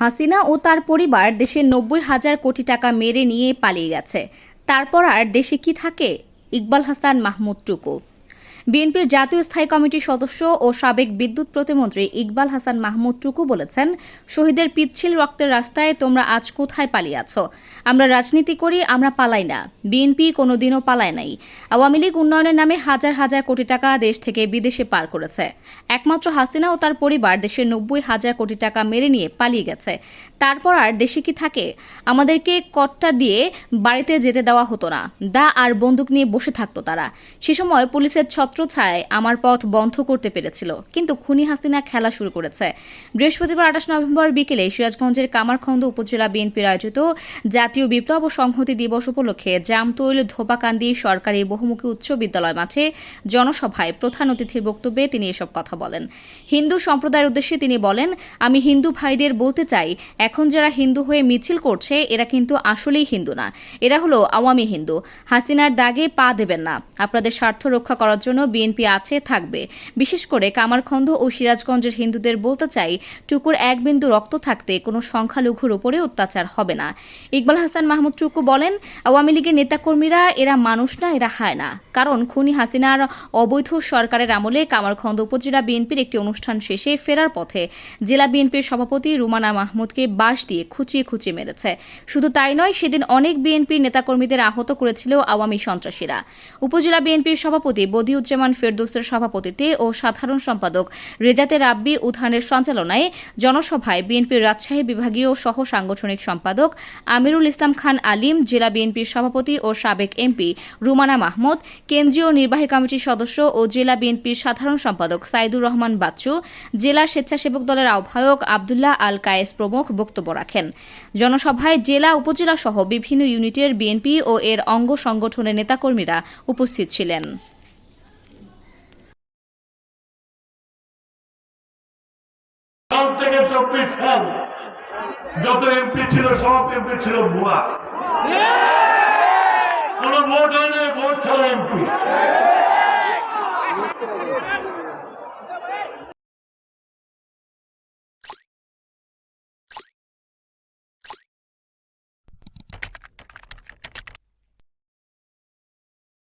হাসিনা ও তার পরিবার দেশের নব্বই হাজার কোটি টাকা মেরে নিয়ে পালিয়ে গেছে। তারপর আর দেশে কি থাকে? ইকবাল হাসান, মাহমুদ টুকু। বিএনপির জাতীয় স্থায়ী কমিটির সদস্য ও সাবেক বিদ্যুৎ প্রতিমন্ত্রী ইকবাল হাসান মাহমুদ টুকু বলেছেন, শহীদের পিচ্ছিল রক্তের রাস্তায় তোমরা আজ কোথায় পালিয়ে আছো? আমরা রাজনীতি করি, আমরা পালাই না। বিএনপি কোনোদিনও পালায় নাই। আওয়ামী লীগ উন্নয়নের নামে হাজার হাজার কোটি টাকা দেশ থেকে বিদেশে পার করেছে। একমাত্র হাসিনা ও তার পরিবার দেশের নব্বই হাজার কোটি টাকা মেরে নিয়ে পালিয়ে গেছে। তারপর আর দেশে কি থাকে? আমাদেরকে কট্টা দিয়ে বাড়িতে যেতে দেওয়া হতো না। দা আর বন্দুক নিয়ে বসে থাকতো তারা। সে সময় পুলিশের ছত্রছায়ায় আমার পথ বন্ধ করতে পেরেছিল, কিন্তু খুনি হাসিনা খেলা শুরু করেছে। বৃহস্পতিবার আঠাশ নভেম্বর বিকেলে সিরাজগঞ্জের কামারখন্দ উপজেলা বিএনপির আয়োজিত জাতীয় বিপ্লব ও সংহতি দিবস উপলক্ষে জামতৈল ধোপাকান্দি সরকারি বহুমুখী উচ্চ বিদ্যালয় মাঠে জনসভায় প্রধান অতিথির বক্তব্যে তিনি এসব কথা বলেন। হিন্দু সম্প্রদায়ের উদ্দেশ্যে তিনি বলেন, আমি হিন্দু ভাইদের বলতে চাই, এখন যারা হিন্দু হয়ে মিছিল করছে, এরা কিন্তু আসলেই হিন্দু না। এরা হলো আওয়ামী হিন্দু। হাসিনার দাগে পা দেবেন না। আপনাদের স্বার্থ রক্ষা করার জন্য বিএনপি আছে, থাকবে। বিশেষ করে কামারখন্দ ও সিরাজগঞ্জের হিন্দুদের বলতে চাই, টুকুর এক বিন্দু রক্ত থাকতে কোনো সংখ্যালঘুর উপরে অত্যাচার হবে না। ইকবাল হাসান মাহমুদ টুকু বলেন, আওয়ামী লীগের নেতাকর্মীরা এরা মানুষ না, এরা হায় না। কারণ খুনি হাসিনার অবৈধ সরকারের আমলে কামারখন্দ উপজেলা বিএনপির একটি অনুষ্ঠান শেষে ফেরার পথে জেলা বিএনপির সভাপতি রুমানা মাহমুদকে বাঁশ দিয়ে খুঁচিয়ে খুঁচিয়ে মেরেছে। শুধু তাই নয়, সেদিন অনেক বিএনপির নেতাকর্মীদের আহত করেছিল আওয়ামী সন্ত্রাসীরা। উপজেলা বিএনপির সভাপতি বদিউজ্জামান ফেরদৌসের সভাপতিত্বে ও সাধারণ সম্পাদক রেজাতে রাব্বি উধানের সঞ্চালনায় জনসভায় বিএনপির রাজশাহী বিভাগীয় সহ সাংগঠনিক সম্পাদক আমিরুল ইসলাম খান আলিম, জেলা বিএনপির সভাপতি ও সাবেক এমপি রুমানা মাহমুদ, কেন্দ্রীয় নির্বাহী কমিটির সদস্য ও জেলা বিএনপির সাধারণ সম্পাদক সাইদুর রহমান বাচ্চু জেলার স্বেচ্ছাসেবক দলের আহ্বায়ক আবদুল্লাহ আল কায়েস প্রমুখ বক্তব্য রাখেন। জনসভায় জেলা উপজেলা সহ বিভিন্ন ইউনিটের বিএনপি ও এর অঙ্গ সংগঠনের নেতাকর্মীরা উপস্থিত ছিলেন। থেকে চব্বিশ সাল যত এমপি ছিল সব এমপি ছিল ভুয়া। কোন ভোট হয় ভোট ছাড়া এমপি